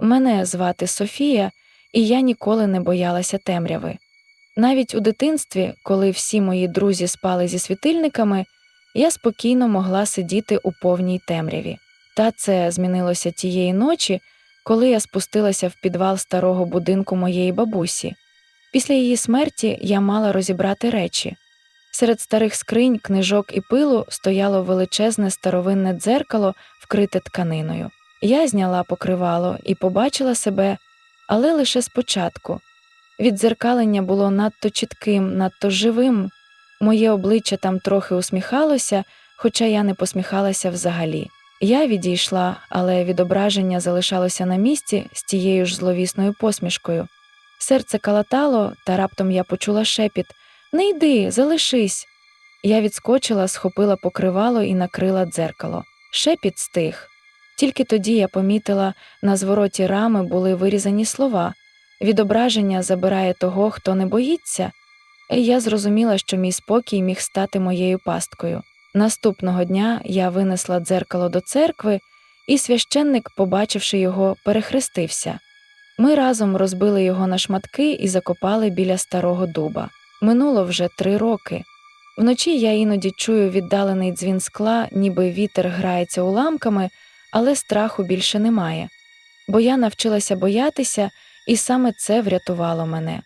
Мене звати Софія, і я ніколи не боялася темряви. Навіть у дитинстві, коли всі мої друзі спали зі світильниками, я спокійно могла сидіти у повній темряві. Та це змінилося тієї ночі, коли я спустилася в підвал старого будинку моєї бабусі. Після її смерті я мала розібрати речі. Серед старих скринь, книжок і пилу стояло величезне старовинне дзеркало, вкрите тканиною. Я зняла покривало і побачила себе, але лише спочатку. Віддзеркалення було надто чітким, надто живим. Моє обличчя там трохи усміхалося, хоча я не посміхалася взагалі. Я відійшла, але відображення залишалося на місці з тією ж зловісною посмішкою. Серце калатало, та раптом я почула шепіт Не йди, залишись. Я відскочила, схопила покривало і накрила дзеркало. Шепіт стих. Тільки тоді я помітила, на звороті рами були вирізані слова відображення забирає того, хто не боїться. І я зрозуміла, що мій спокій міг стати моєю пасткою. Наступного дня я винесла дзеркало до церкви, і священник, побачивши його, перехрестився. Ми разом розбили його на шматки і закопали біля старого дуба. Минуло вже три роки. Вночі я іноді чую віддалений дзвін скла, ніби вітер грається уламками, але страху більше немає. Бо я навчилася боятися, і саме це врятувало мене.